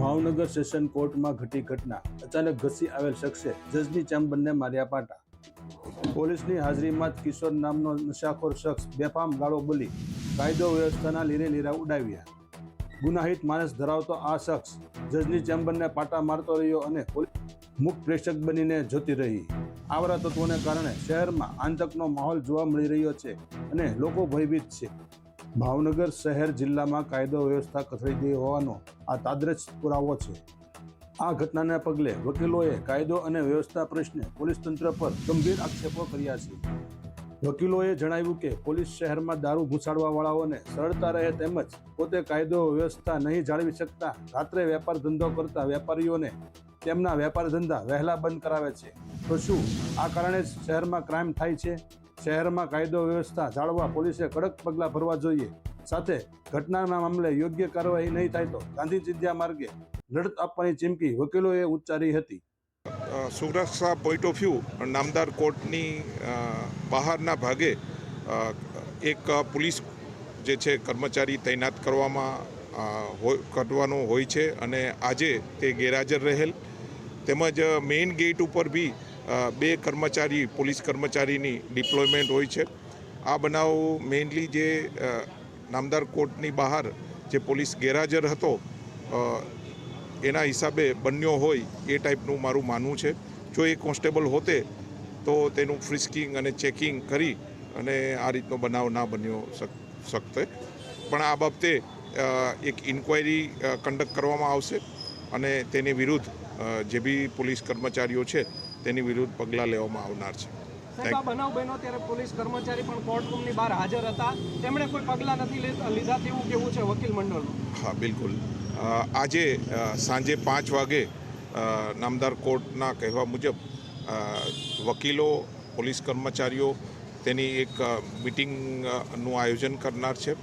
Bhavnagar session કોર્ટમાં ઘટી ઘટના. અચાનક ઘસી આવેલ શખ્સે જજની ચેમ્બરને માર્યા પાટા. પોલીસની હાજરીમાં જ કિશોર નામનો નશાખોર શખ્સ બેફામ ગાળો બોલી કાયદો વ્યવસ્થાના લીરે લીરા ઉડાવ્યા. ગુનાહિત માણસ ધરાવતો આ શખ્સ જજની ચેમ્બરને પાટા મારતો રહ્યો અને મુખ પ્રેક્ષક બનીને જોતી રહી. આવરા તત્વોને કારણે શહેરમાં આંતકનો માહોલ જોવા મળી રહ્યો છે અને લોકો ભયભીત છે. ભાવનગર શહેર જિલ્લામાં કાયદો વ્યવસ્થા કથળી ગઈ હોવાનો આ તાદ્રજ પુરાવો છે. આ ઘટનાને પગલે વકીલોએ કાયદો અને વ્યવસ્થા પ્રશ્ને પોલીસ તંત્ર પર ગંભીર આક્ષેપો કર્યા છે. વકીલોએ જણાવ્યું કે પોલીસ શહેરમાં દારૂ ઘૂસાડવા વાળાઓને સરળતા રહે તેમજ પોતે કાયદો વ્યવસ્થા નહીં જાળવી શકતા રાત્રે વેપાર ધંધો કરતા વેપારીઓને તેમના વેપાર ધંધા વહેલા બંધ કરાવે છે. તો શું આ કારણે શહેરમાં ક્રાઇમ થાય છે? શહેરમાં કાયદો વ્યવસ્થા જાળવવા પોલીસે કડક પગલાં ભરવા જોઈએ. સાથે ઘટનાના મામલે યોગ્ય કાર્યવાહી નહીં થાય તો ગાંધી ચિંધ્યા માર્ગે લડત આપવાની ચીમકી વકીલોએ ઉચ્ચારી હતી. સુરક્ષા પોઈન્ટ ઓફ વ્યૂ નામદાર કોર્ટની બહારના ભાગે એક પોલીસ જે છે કર્મચારી તૈનાત કરવામાં હોય- કરવાનો હોય છે અને આજે તે ગેરહાજર રહેલ. તેમજ મેઇન ગેટ ઉપર બી બે કર્મચારી, પોલીસ કર્મચારીની ડિપ્લોયમેન્ટ હોય છે. આ બનાવ મેઇનલી જે નામદાર કોર્ટની બહાર જે પોલીસ ગેરહાજર હતો એના હિસાબે બન્યો હોય એ ટાઈપનું મારું માનવું છે. જો એ કોન્સ્ટેબલ હોતે, તો તેનું ફ્રિસ્કિંગ અને ચેકિંગ કરી અને આ રીતનો બનાવ ના બન્યો શક- શકતે. પણ આ બાબતે એક ઇન્ક્વાયરી કન્ડક્ટ કરવામાં આવશે અને તેની વિરુદ્ધ જે બી પોલીસ કર્મચારીઓ છે તેની વિરુદ્ધ પગલાં લેવામાં આવનાર છે. સાહેબ બનાવ બન્યો ત્યારે પોલીસ કર્મચારી પણ કોર્ટ બહાર હાજર હતા. તેમણે કોઈ પગલાં નથી લીધા તેવું કેવું છે વકીલ મંડળનું? હા બિલકુલ. આજે સાંજે પાંચ વાગે નામદાર કોર્ટના કહેવા મુજબ વકીલો પોલીસ કર્મચારીઓ તેની એક મિટિંગનું આયોજન કરનાર છે.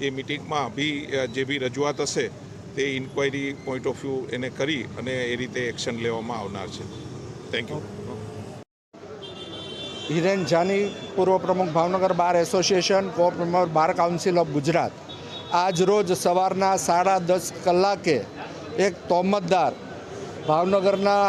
એ મિટિંગમાં બી જે બી રજૂઆત હશે તે ઇન્ક્વાયરી પોઈન્ટ ઓફ વ્યૂ એને કરી અને એ રીતે એક્શન લેવામાં આવનાર છે. થેન્ક યુ હિરેન જાની, પૂર્વ પ્રમુખ ભાવનગર બાર એસોસિએશન કો પ્રમુખ બાર કાઉન્સિલ ઓફ ગુજરાત. આજ રોજ સવારના સાડા દસ કલાકે એક તોમતદાર ભાવનગરના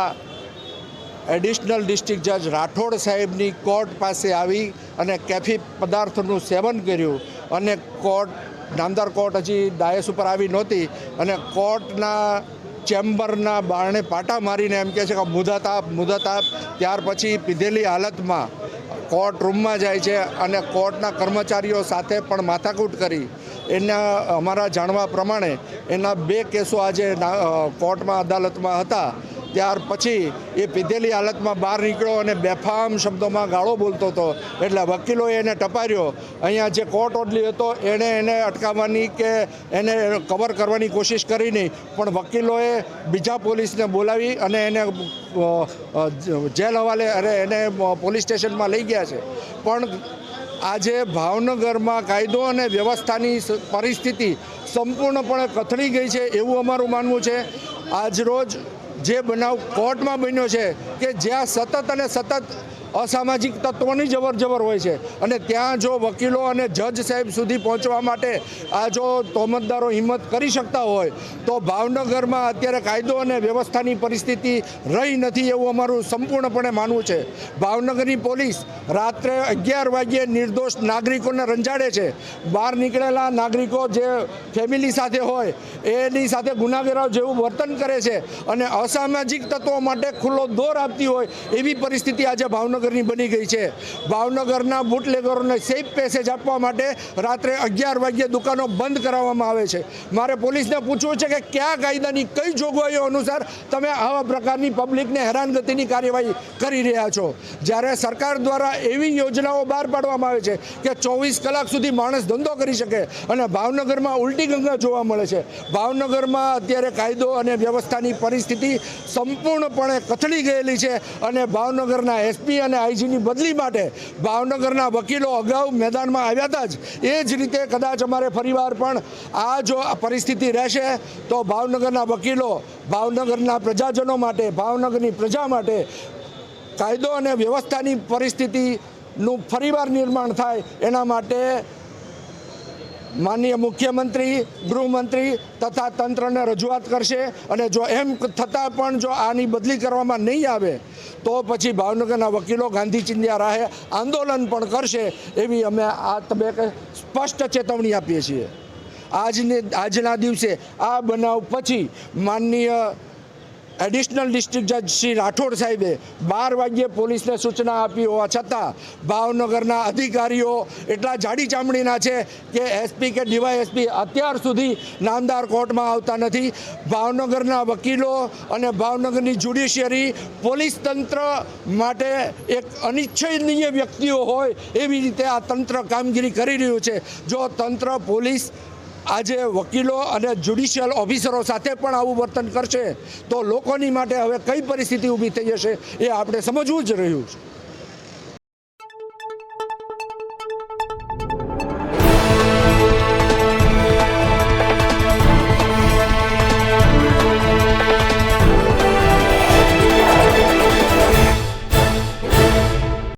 એડિશનલ ડિસ્ટ્રિક્ટ જજ રાઠોડ સાહેબની કોર્ટ પાસે આવી અને કેફી પદાર્થનું સેવન કર્યું અને કોર્ટ, નામદાર કોર્ટ હજી ડાયસ ઉપર આવી નહોતી અને કોર્ટના ચેમ્બરના બારણે પાટા મારીને એમ કહે છે કે મુદાતાપ મુદાતાપ. ત્યાર પછી પીધેલી હાલતમાં કોર્ટ રૂમમાં જાય છે અને કોર્ટના કર્મચારીઓ સાથે પણ માથાકૂટ કરી. એના, અમારા જાણવા પ્રમાણે એના બે કેસો આજે કોર્ટમાં અદાલતમાં હતા. ત્યાર પછી એ પીધેલી હાલતમાં બહાર નીકળ્યો અને બેફામ શબ્દોમાં ગાળો બોલતો હતો. એટલે વકીલોએ એને ટપાર્યો. અહીંયા જે કોર્ટ ઓડલી હતો, એણે એને અટકાવવાની કે એને કવર કરવાની કોશિશ કરી નહીં. પણ વકીલોએ બીજા પોલીસને બોલાવી અને એને જેલ હવાલે અરે એને પોલીસ સ્ટેશનમાં લઈ ગયા છે. પણ આજે ભાવનગરમાં કાયદો અને વ્યવસ્થાની પરિસ્થિતિ સંપૂર્ણપણે કથળી ગઈ છે એવું અમારું માનવું છે. આજરોજ જે બનાવ કોર્ટમાં બન્યો છે કે જ્યાં સતત અને સતત અસામાજિક તત્વોની જબર જબર હોય છે. અને ત્યાં જો વકીલો અને જજ સાહેબ સુધી પહોંચવા માટે આ જો તોમતદારો હિંમત કરી શકતા હોય, તો ભાવનગરમાં અત્યારે કાયદો અને વ્યવસ્થાની પરિસ્થિતિ રહી નથી એવું અમારું સંપૂર્ણપણે માનવું છે. ભાવનગરની પોલીસ રાત્રે અગિયાર વાગ્યે નિર્દોષ નાગરિકોને રંજાડે છે. બહાર નીકળેલા નાગરિકો જે ફેમિલી સાથે હોય, એની સાથે ગુનાગરાઓ જેવું વર્તન કરે છે. અને અસામાજિક તત્વો માટે ખુલ્લો દોર આપતી હોય એવી પરિસ્થિતિ આજે ભાવનગરની બની ગઈ છે. ભાવનગરના બુટલેગરોને સેફ પેસેજ આપવા માટે રાત્રે અગિયાર વાગ્યે દુકાનો બંધ કરાવવામાં આવે છે. મારે પોલીસને પૂછવું છે કે કયા કાયદાની કઈ જોગવાઈઓ અનુસાર તમે આવા પ્રકારની પબ્લિકને હેરાનગતિની કાર્યવાહી કરી રહ્યા છો? જ્યારે સરકાર દ્વારા એવી યોજનાઓ બહાર પાડવામાં આવે છે કે ચોવીસ કલાક સુધી માણસ ધંધો કરી શકે અને ભાવનગરમાં ઉલટી ગંગા જોવા મળે છે. ભાવનગરમાં અત્યારે કાયદો અને વ્યવસ્થાની પરિસ્થિતિ સંપૂર્ણપણે કથળી ગયેલી છે અને ભાવનગરના એસપી અને આઈજીની બદલી માટે ભાવનગરના વકીલો અગાઉ મેદાનમાં આવ્યા હતા જ. એ જ રીતે કદાચ અમારે ફરીવાર પણ આ જો પરિસ્થિતિ રહેશે, તો ભાવનગરના વકીલો, ભાવનગરના પ્રજાજનો માટે, ભાવનગરની પ્રજા માટે કાયદો અને વ્યવસ્થાની પરિસ્થિતિનું ફરીવાર નિર્માણ થાય એના માટે માનનીય મુખ્યમંત્રી, ગૃહમંત્રી તથા તંત્રને રજૂઆત કરશે અને જો એમ થતાં પણ જો આની બદલી કરવામાં નહીં આવે, તો પછી ભાવનગરના વકીલો ગાંધી ચિંધ્યા રાહે આંદોલન પણ કરશે એવી અમે આ તબક્કે સ્પષ્ટ ચેતવણી આપીએ છીએ. આજને, આજના દિવસે આ બનાવ પછી માનનીય એડિશનલ ડિસ્ટ્રિક્ટ જજ શ્રી રાઠોડ સાહેબે બાર વાગ્યે પોલીસને સૂચના આપી હોવા છતાં ભાવનગરના અધિકારીઓ એટલા જાડી ચામડીના છે કે એસપી કે ડીવાયએસપી અત્યાર સુધી નામદાર કોર્ટમાં આવતા નથી. ભાવનગરના વકીલો અને ભાવનગરની જ્યુડિશિયરી પોલીસ તંત્ર માટે એક અનિચ્છનીય વ્યક્તિઓ હોય એવી રીતે આ તંત્ર કામગીરી કરી રહ્યું છે. જો તંત્ર પોલીસ આજે વકીલો અને જ્યુડિશિયલ ઓફિસરો સાથે પણ આવું વર્તન કરશે, તો લોકોની માટે હવે કઈ પરિસ્થિતિ ઊભી થઈ જશે એ આપણે સમજવું જ રહ્યું છે.